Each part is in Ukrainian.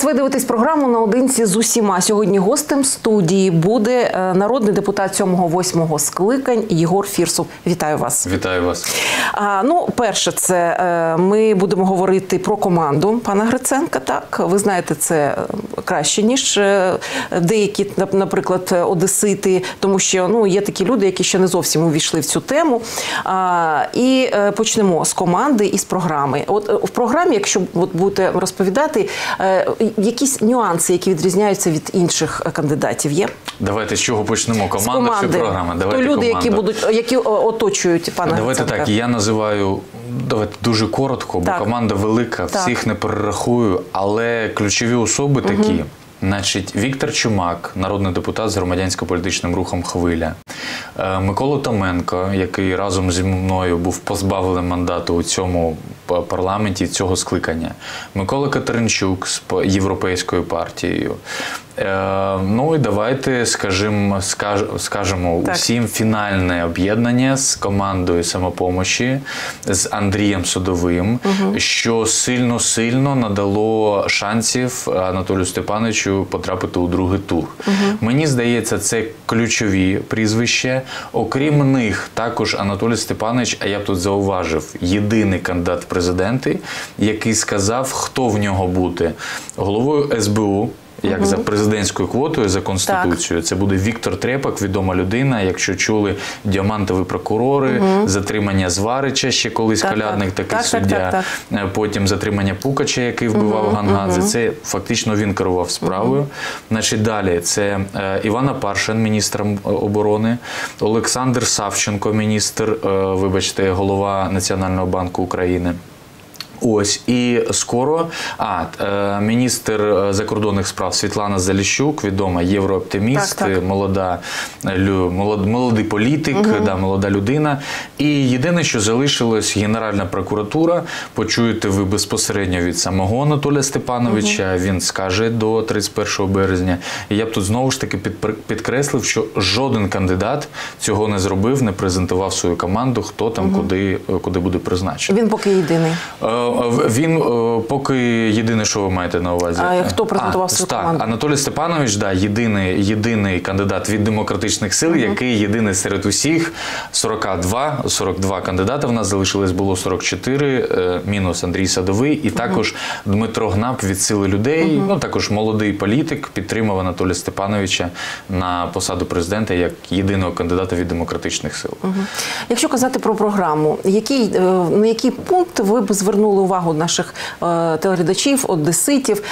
Вас. Ви дивитесь програму наодинці з усіма. Сьогодні гостем студії буде е, народний депутат 7-8 скликань Єгор Фірсов. Вітаю вас. Вітаю вас. А, ну, перше, це е, ми будемо говорити про команду пана Гриценка. Так, ви знаєте, це е, краще ніж деякі, наприклад, одесити, тому що ну є такі люди, які ще не зовсім увійшли в цю тему. А, і почнемо з команди і з програми. От в програмі, якщо от будете розповідати, якісь нюанси, які відрізняються від інших е, кандидатів, є Давайте з чого почнемо? Команда чи програма? То Давайте люди, які будуть, які оточують пана Давайте Гриценка. так. Я називаю давайте дуже коротко, бо Так. команда велика, Так. всіх не перерахую, але ключові особи такі. Значить, Віктор Чумак, народний депутат з громадянсько-політичним рухом Хвиля, Е, Микола Томенко, який разом зі мною був позбавлений мандату у цьому парламенті цього скликання, Микола Катеринчук з європейською партією. Е, Ну і давайте скажімо, скаж- скажемо Так. усім фінальне об'єднання з командою самопомощі з Андрієм Судовим, що сильно сильно надало шансів Анатолію Степановичу потрапити у другий тур. Мені здається, це ключові прізвища. Окрім них, також Анатолій Степанович, а я б тут зауважив, єдиний кандидат в президенти, який сказав, хто в нього буде головою СБУ. Як за президентською квотою за конституцією, це буде Віктор Трепак, відома людина. Якщо чули діамантові прокурори, затримання Зварича, ще колись Так, колядник так. такий Так, суддя. так, Е, Потім затримання Пукача, який вбивав Гангадзе. Це фактично він керував справою. Значить, далі це е, Івана Паршин, міністр оборони, Олександр Савченко, міністр, е, вибачте, голова Національного банку України. Ось і скоро а е, міністр е, закордонних справ Світлана Заліщук, відома єврооптиміст, Так, так. молода лю- молод, молодий політик, да, молода людина. І єдине, що залишилось, Генеральна прокуратура. Почуєте ви безпосередньо від самого Анатолія Степановича. Він скаже до 31 березня. І я б тут знову ж таки підпр- підкреслив, що жоден кандидат цього не зробив, не презентував свою команду, хто там куди, е, куди буде призначений. Він поки єдиний. Е, Він е, поки єдине, що ви маєте на увазі. А хто презентував свою так. Анатолій Степанович, да, єдиний, єдиний кандидат від демократичних сил, який єдиний серед усіх 42, 42 кандидата. В нас залишилось було 44, е, мінус Андрій Садовий, і також Дмитро Гнап від сили людей. Ну також молодий політик підтримав Анатолія Степановича на посаду президента як єдиного кандидата від демократичних сил. Якщо казати про програму, е, на який пункт ви б звернули увагу наших е, телеглядачів, одеситів?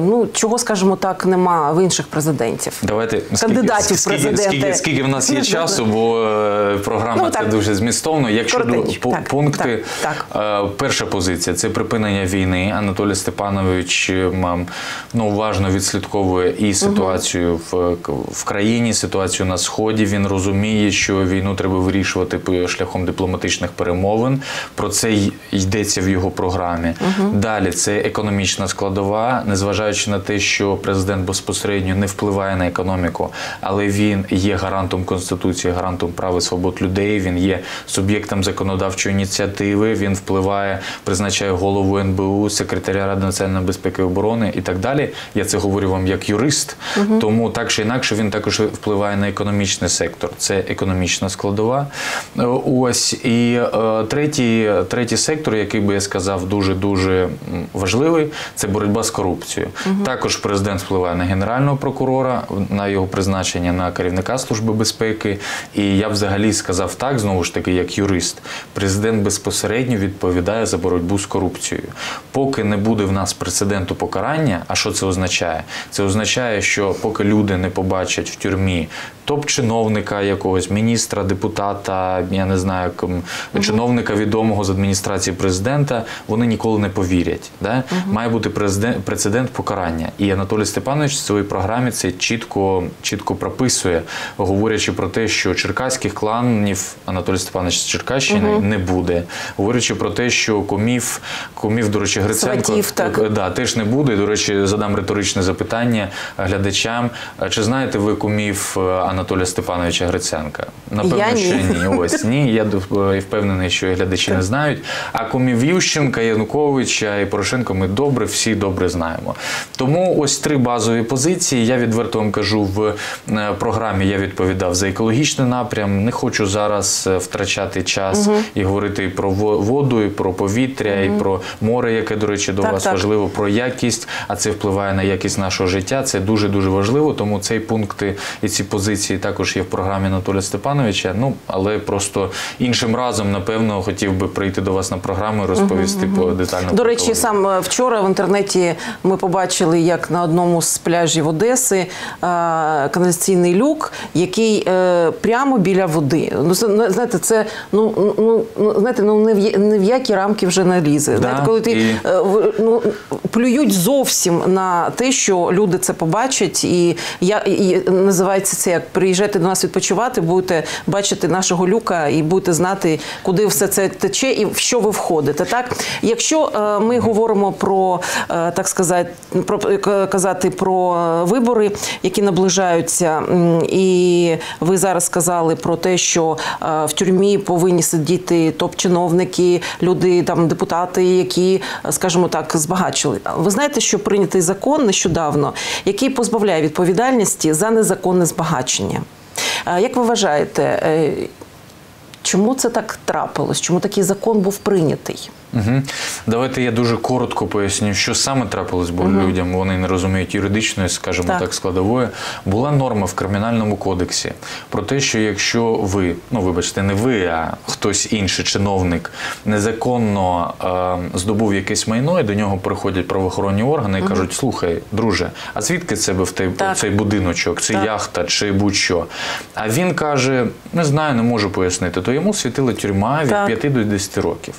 Ну, чого, скажімо так, нема в інших президентів? Давайте Кандидатів скільки, президенти. скільки, скільки в нас є Ну, часу, бо е, програма Ну, це дуже змістовно. Якщо до Коротенько. пу- Так, пункти, так, е, перша позиція це припинення війни. Анатолій Степанович мам, ну, уважно відслідковує і ситуацію в, в країні, ситуацію на сході. Він розуміє, що війну треба вирішувати шляхом дипломатичних перемовин. Про це йдеться в його програмі. Далі це економічна складова, незважаючи на те, що президент безпосередньо не впливає на економіку, але він є гарантом конституції, гарантом прав і свобод людей. Він є суб'єктом законодавчої ініціативи. Він впливає, призначає голову НБУ, секретаря Ради національної безпеки і оборони і так далі. Я це говорю вам як юрист. Тому так чи інакше він також впливає на економічний сектор. Це економічна складова. Е, Ось і е, третій, третій сектор, який би я сказав, дуже дуже важливий, це боротьба з корупцією. Також президент впливає на генерального прокурора, на його призначення на керівника служби безпеки. І я взагалі сказав так, знову ж таки, як юрист, президент безпосередньо відповідає за боротьбу з корупцією. Поки не буде в нас прецеденту покарання, а що це означає? Це означає, що поки люди не побачать в тюрмі топ-чиновника якогось, міністра, депутата, я не знаю, чиновника відомого з адміністрації президента, вони ніколи не повірять. Да? Має бути президент, прецедент покарання. І Анатолій Степанович в своїй програмі це чітко, чітко прописує, говорячи про те, що черкаських кланів Анатолій Степанович з Черкащини не буде. Говорячи про те, що комів, комів, до речі, Гриценко Сватів, так. е, да, теж не буде. До речі, задам риторичне запитання глядачам. Чи знаєте ви кумів е, Анатолія Степановича Гриценка? Напевно, Я ні. що ні. Ось ні. Я е, впевнений, що і глядачі не знають. А кумів Ющенка, Януковича і Порошенко ми добре, всі добре знаємо. Тому ось три базові позиції. Я відверто вам кажу в е, програмі. Я відповідав за екологічний напрям. Не хочу зараз е, втрачати час і говорити і про воду, і про повітря, і про море, яке, до речі, до Так, вас так. важливо, про якість, а це впливає на якість нашого життя. Це дуже дуже важливо. Тому цей пункти і ці позиції також є в програмі Анатолія Степановича. Ну але просто іншим разом, напевно, хотів би прийти до вас на програму і розповісти по детально. До речі, сам е, вчора в інтернеті ми побачили, як на одному з пляжів Одеси е, каналізаційний люк, який е, прямо біля води. Ну ну, знаєте, це ну, ну, ну знаєте, ну не в, не в які рамки вже не лізе. знаєте, коли ти і- ну, плюють зовсім на те, що люди це побачать, і я і називається це як приїжджайте до нас відпочивати, будете бачити нашого люка і будете знати, куди все це тече і в що ви входите. Так, якщо е, ми говоримо про е, так сказати, про е, казати про вибори, які наближаються, і ви зараз сказали про те, що в тюрмі повинні сидіти топ-чиновники, люди там депутати, які, скажімо так, збагачили. Ви знаєте, що прийнятий закон нещодавно, який позбавляє відповідальності за незаконне збагачення. Як ви вважаєте, чому це так трапилось? Чому такий закон був прийнятий? Угу. Давайте я дуже коротко поясню, що саме трапилось, бо людям вони не розуміють юридичної, скажімо так. Так. складової. Була норма в кримінальному кодексі про те, що якщо ви, ну вибачте, не ви, а хтось інший чиновник незаконно е, здобув якесь майно, і до нього приходять правоохоронні органи і кажуть: слухай, друже, а звідки це в тебе цей будиночок, це Так. яхта чи будь-що? А він каже: не знаю, не можу пояснити. То йому світила тюрма від Так. 5 до 10 років.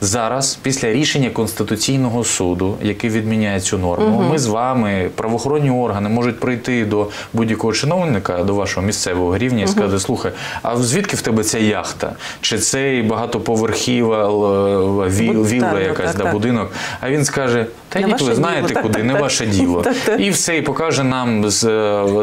Зараз, після рішення Конституційного суду, який відміняє цю норму, ми з вами, правоохоронні органи, можуть прийти до будь-якого чиновника, до вашого місцевого рівня і сказати: слухай, а звідки в тебе ця яхта? Чи цей багатоповерхіва віл, вілла так, якась так, да, так. будинок? А він скаже: та ні, ви знаєте діло. Куди, не ваше діло. І все, і покаже нам з,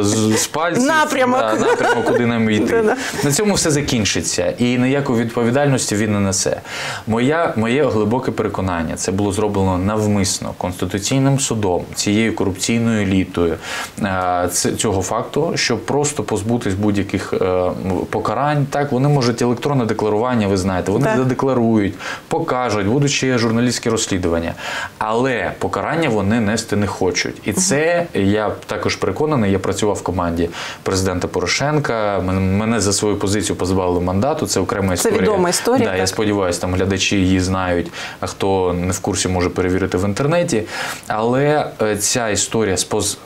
з, з пальців Напрямок. да, напрямок, куди нам йти. На цьому все закінчиться, і ніякої відповідальності він не несе. Моя, моє глибоке переконання це було зроблено навмисно конституційним судом, цією корупційною елітою е, цього факту, щоб просто позбутись будь-яких е, покарань. Так вони можуть електронне декларування, ви знаєте, вони Так. задекларують, покажуть, будуть ще журналістські розслідування, але покарання вони нести не хочуть. І це я також переконаний. Я працював в команді президента Порошенка. Мен- Мене за свою позицію позбавили мандату. Це окрема Це історія. відома історія, Да, я сподіваюся, там глядачі її знають. А хто не в курсі, може перевірити в інтернеті. Але е, ця історія з поз-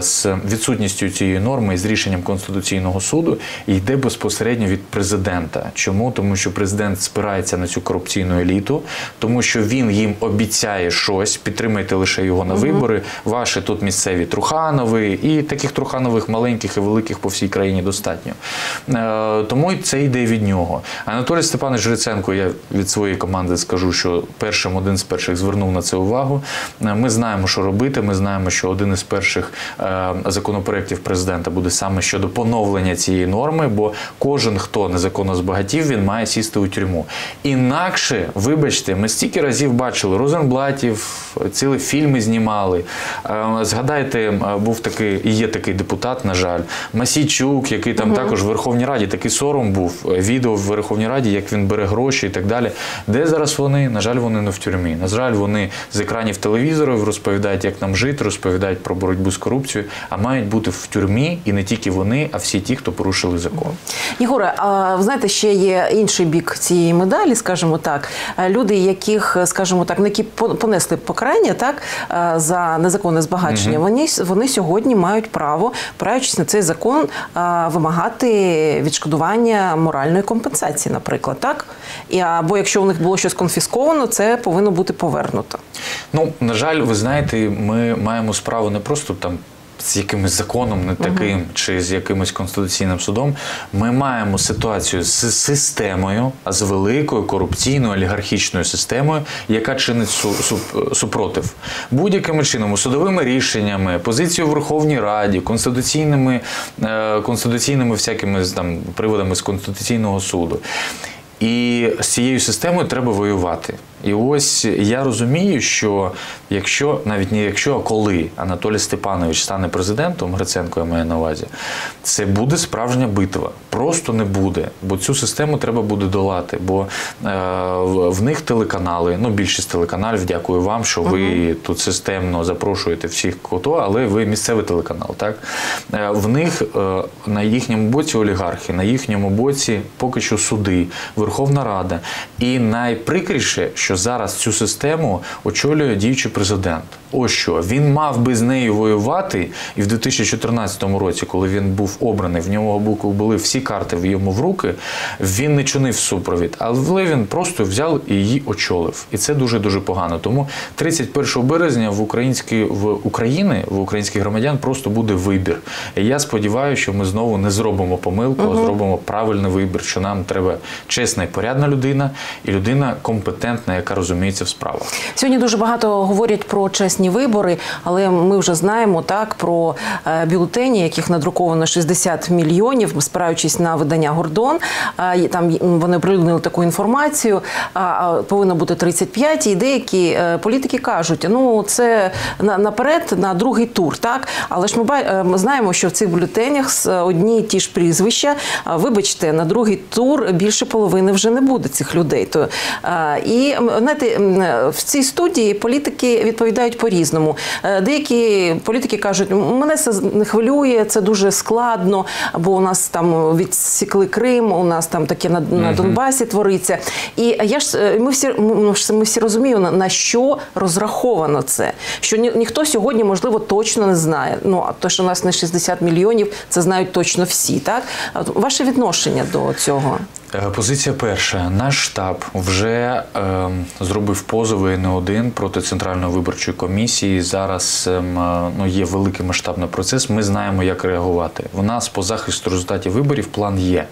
з відсутністю цієї норми і з рішенням Конституційного суду йде безпосередньо від президента. Чому? Тому що президент спирається на цю корупційну еліту, тому що він їм обіцяє щось, підтримайте лише його на вибори. Ваші тут місцеві Труханови, і таких Труханових маленьких і великих по всій країні достатньо. Е, Тому це йде від нього. Анатолій Степанович Гриценко, я від своєї команди скажу, що першим один з перших звернув на це увагу. Е, Ми знаємо, що робити. Ми знаємо, що один із перших е, законопроєктів президента буде саме щодо поновлення цієї норми, бо кожен, хто незаконно збагатів, він має сісти у тюрму. Інакше, вибачте, ми стільки разів бачили Розенблатів, цілі фільми знімали. Е, Згадайте, був такий і є такий депутат, на жаль, Масійчук, який там також в Верховній Раді такий сором був. Відео в Верховній Раді, як він бере гроші і так далі. Де зараз вони? На жаль, вони не в тюрмі. На жаль, вони з екранів телевізорів розповідають, як нам жити, розповідають про боротьбу з корупцією, а мають бути в тюрмі і не тільки вони, а всі ті, хто порушили закон. Єгоре, а ви знаєте, ще є інший бік цієї медалі, скажімо так. Люди, яких, скажімо так, які понесли покарання так за незаконне збагачення, вони, вони сьогодні мають право, опираючись на цей закон, вимагати відшкодування моральної компенсації, наприклад, так? І або якщо у них було щось конфісковано, це повинно бути повернуто. Ну, на жаль, ви знаєте, ми маємо справу не просто там. З якимось законом не таким, чи з якимось конституційним судом, ми маємо ситуацію з системою, а з великою корупційною олігархічною системою, яка чинить су- суп- супротив будь-якими чином, судовими рішеннями, позицією в Верховній Раді, конституційними, е, конституційними всякими там приводами з конституційного суду. І з цією системою треба воювати. І ось я розумію, що якщо навіть не якщо, а коли Анатолій Степанович стане президентом, Гриценко я маю на увазі, це буде справжня битва. Просто не буде, бо цю систему треба буде долати. Бо е, в- них телеканали, ну більшість телеканалів, дякую вам, що ви тут системно запрошуєте всіх кото, але ви місцевий телеканал. Так Е, в них е, на їхньому боці олігархи, на їхньому боці поки що суди, Верховна Рада. І найприкріше, що зараз цю систему очолює діючий президент. Ось що він мав би з нею воювати, і в 2014 році, коли він був обраний, в нього буку- були всі карти в йому в руки. Він не чинив супровід, але він просто взяв і її очолив. І це дуже дуже погано. Тому 31 березня в українській в України в українських громадян просто буде вибір. І я сподіваюся, що ми знову не зробимо помилку, а зробимо правильний вибір. Що нам треба чесна і порядна людина, і людина компетентна, яка розуміється в справах. Сьогодні дуже багато говорять про чесні вибори, але ми вже знаємо так про е, бюлетені, яких надруковано 60 мільйонів, спираючись на видання Гордон. Там вони оприлюднили таку інформацію. а, Повинно бути 35, І деякі е, політики кажуть, ну це на- наперед на другий тур, так але ж ми е, знаємо, що в цих бюлетенях одні й ті ж прізвища. Вибачте, на другий тур більше половини вже не буде цих людей. То і знаєте, в цій студії політики відповідають по-різному. Е, Деякі політики кажуть, мене це не хвилює, це дуже складно, бо у нас там відсікли Крим, у нас там таке на, на Донбасі твориться. І я ж е, ми всі ми всі розуміємо на, на що розраховано це. Що ні, ніхто сьогодні, можливо, точно не знає. Ну а то, що у нас не 60 мільйонів, це знають точно всі. Так ваше відношення до цього? Е, Позиція перша. Наш штаб вже е, зробив позови не один проти центральної виборчої комісії. Зараз ем, е, ну, є великий масштабний процес. Ми знаємо, як реагувати. У нас по захисту результатів виборів план є.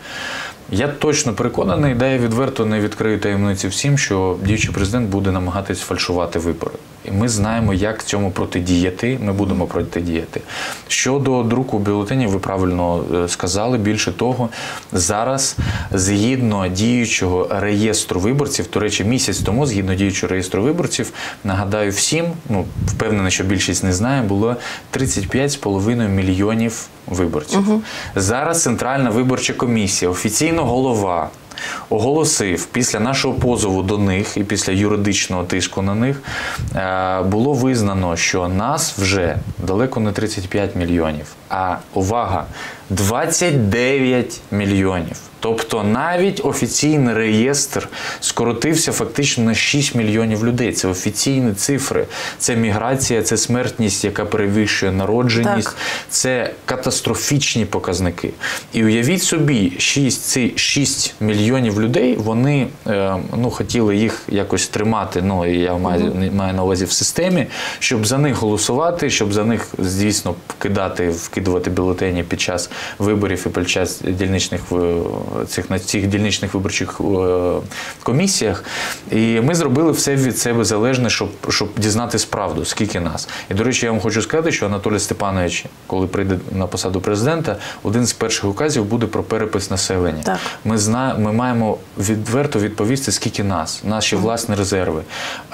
Я точно переконаний, де я відверто не відкрию таємниці всім, що діючий президент буде намагатись фальшувати вибори. І ми знаємо, як цьому протидіяти. Ми будемо протидіяти. Щодо друку бюлетенів, ви правильно е, сказали. Більше того, зараз згідно діючого реєстру виборців, до речі, місяць тому, згідно діючого реєстру виборців, нагадаю всім, ну впевнений, що більшість не знає, було 35,5 мільйонів виборців. Зараз Центральна виборча комісія, офіційно голова. Оголосив після нашого позову до них і після юридичного тиску на них е, було визнано, що нас вже далеко не 35 мільйонів, а увага, 29 мільйонів. Тобто навіть офіційний реєстр скоротився фактично на 6 мільйонів людей. Це офіційні цифри. Це міграція, це смертність, яка перевищує народженість, Так. це катастрофічні показники. І уявіть собі, 6, ці 6 мільйонів людей вони е, ну, хотіли їх якось тримати. Ну, я маю, маю на увазі в системі, щоб за них голосувати, щоб за них, звісно, кидати, вкидувати бюлетені під час виборів і під час дільничних цих на цих дільничних виборчих е, комісіях. І ми зробили все від себе залежне, щоб, щоб дізнатись правду, скільки нас. І до речі, я вам хочу сказати, що Анатолій Степанович, коли прийде на посаду президента, один з перших указів буде про перепис населення. Так. Ми зна, ми маємо відверто відповісти, скільки нас, наші власні резерви.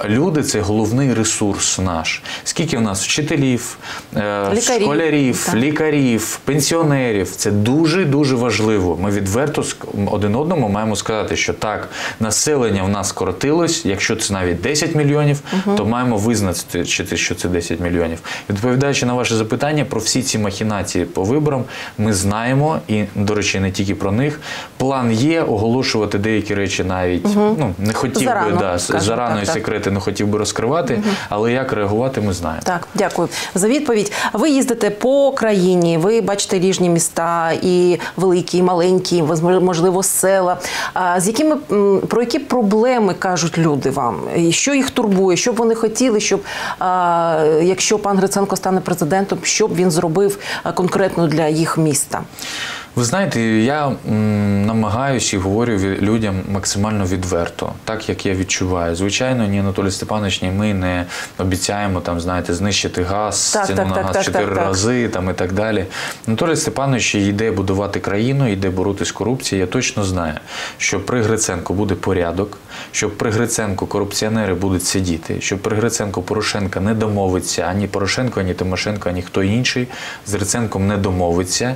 Люди це головний ресурс наш. Скільки в нас вчителів, е, Лікарів. школярів, Так. лікарів, пенсіонерів. Це дуже дуже важливо. Ми відверто один одному маємо сказати, що так, населення в нас скоротилось. Якщо це навіть 10 мільйонів, то маємо визначити, що це 10 мільйонів. Відповідаючи на ваше запитання про всі ці махінації по виборам, ми знаємо, і до речі, не тільки про них. План є оголошувати деякі речі навіть ну не хотів Зарано, би да, скажімо зарано так, і так. секрети не хотів би розкривати, але як реагувати, ми знаємо. Так, дякую за відповідь. Ви їздите по країні, ви бачите різні міста, і великі, і маленькі, можливо, села. З якими про які проблеми кажуть люди вам? І що їх турбує? Що б вони хотіли, щоб якщо пан Гриценко стане президентом, що б він зробив конкретно для їх міста? Ви знаєте, я намагаюся і говорю людям максимально відверто, так як я відчуваю. Звичайно, ні Анатолій Степанович, ні ми не обіцяємо там, знаєте, знищити газ, Так, ціну так, на так, газ чотири рази там і так далі. Анатолій Степанович йде будувати країну, йде боротись з корупцією. Я точно знаю, що при Гриценко буде порядок, що при Гриценко корупціонери будуть сидіти, що при Гриценко Порошенка не домовиться ані Порошенко, ані Тимошенко, ані хто інший з Гриценком не домовиться.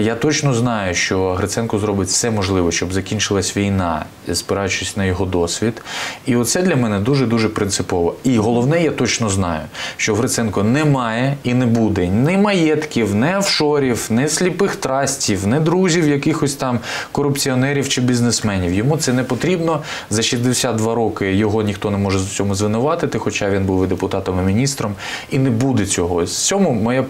Я точно знаю, що Гриценко зробить все можливе, щоб закінчилась війна, спираючись на його досвід. І оце для мене дуже дуже принципово. І головне, я точно знаю, що Гриценко немає і не буде ні маєтків, ні офшорів, ні сліпих трастів, ні друзів, якихось там корупціонерів чи бізнесменів. Йому це не потрібно. За 62 роки його ніхто не може в цьому звинуватити, хоча він був і депутатом і міністром, і не буде цього. З цьому моє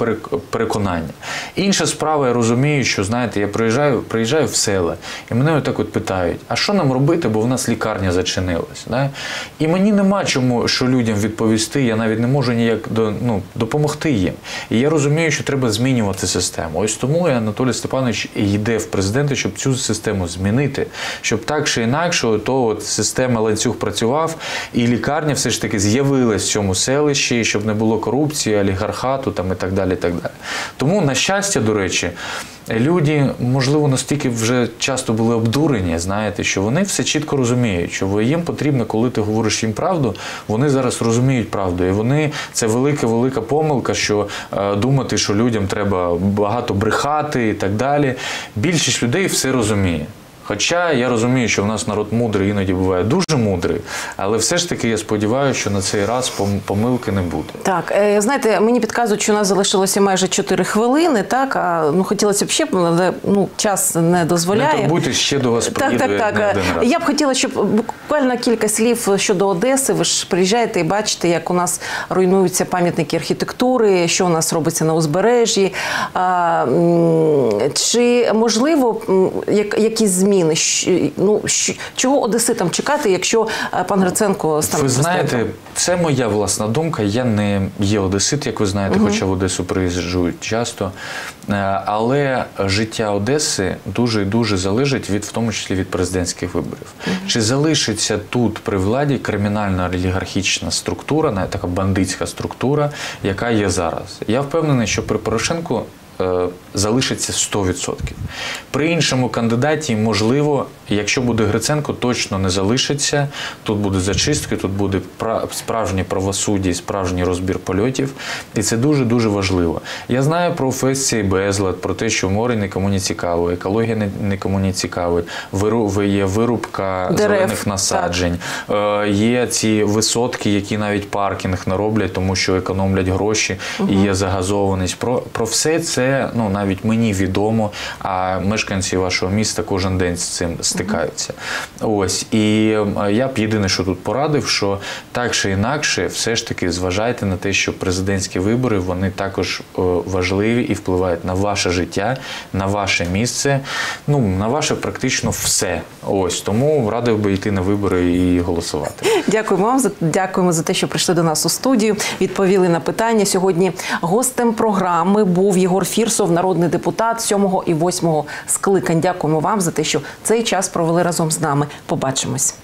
переконання. Інша справа, я розумію, що знаєте, я приїжджаю, приїжджаю в села, і мене отак от питають: а що нам робити, бо в нас лікарня зачинилась. Да? І мені нема чому, що людям відповісти. Я навіть не можу ніяк до, ну, допомогти їм. І я розумію, що треба змінювати систему. Ось тому і Анатолій Степанович йде в президенти, щоб цю систему змінити, щоб так чи інакше, то от система ланцюг працював, і лікарня все ж таки з'явилась в цьому селищі, щоб не було корупції, олігархату там і так далі. І так далі. Тому, на щастя, до речі. Люди, можливо, настільки вже часто були обдурені, знаєте, що вони все чітко розуміють, що їм потрібно, коли ти говориш їм правду, вони зараз розуміють правду. І вони це велика, велика помилка, що е, думати, що людям треба багато брехати і так далі. Більшість людей все розуміє. Хоча я розумію, що в нас народ мудрий іноді буває дуже мудрий, але все ж таки я сподіваюся, що на цей раз помилки не буде. Так, е, знаєте, мені підказують, що у нас залишилося майже 4 хвилини. Так, а ну хотілося б ще, але ну час не дозволяє. Не турбуйтесь, ще до вас Так, приїду так, так. один раз. Я б хотіла, щоб буквально кілька слів щодо Одеси. Ви ж приїжджаєте і бачите, як у нас руйнуються пам'ятники архітектури, що у нас робиться на узбережжі. А, чи можливо як, якісь зміни? Щ- Ну, чого одеситам чекати, якщо е, пан Гриценко стане Ви знаєте, це моя власна думка. Я не є одесит, як ви знаєте, хоча в Одесу приїжджають часто. Е, Але життя Одеси дуже і дуже залежить від, в тому числі від президентських виборів. Чи залишиться тут при владі кримінальна олігархічна структура, така бандитська структура, яка є зараз? Я впевнений, що при Порошенку залишиться 100%. При іншому кандидаті, можливо, якщо буде Гриценко, точно не залишиться. Тут буде зачистки, тут буде пра- справжнє правосуддя і справжній розбір польотів. І це дуже-дуже важливо. Я знаю про весь безлад, про те, що море нікому не цікаво, екологія не, нікому не цікавить, виру, є вирубка Дерев, зелених насаджень, е, є ці висотки, які навіть паркінг не роблять, тому що економлять гроші і є загазованість. Про, про все це ну, навіть мені відомо, а мешканці вашого міста кожен день з цим стикаються. Ось. І я б єдине, що тут порадив, що так чи інакше, все ж таки зважайте на те, що президентські вибори вони також е, важливі і впливають на ваше життя, на ваше місце, ну на ваше практично все. Ось тому радив би йти на вибори і голосувати. Дякуємо вам за дякуємо за те, що прийшли до нас у студію. Відповіли на питання. Сьогодні гостем програми був Єгор Фірсов, народний депутат 7 і 8 скликань. Дякуємо вам за те, що цей час провели разом з нами. Побачимось.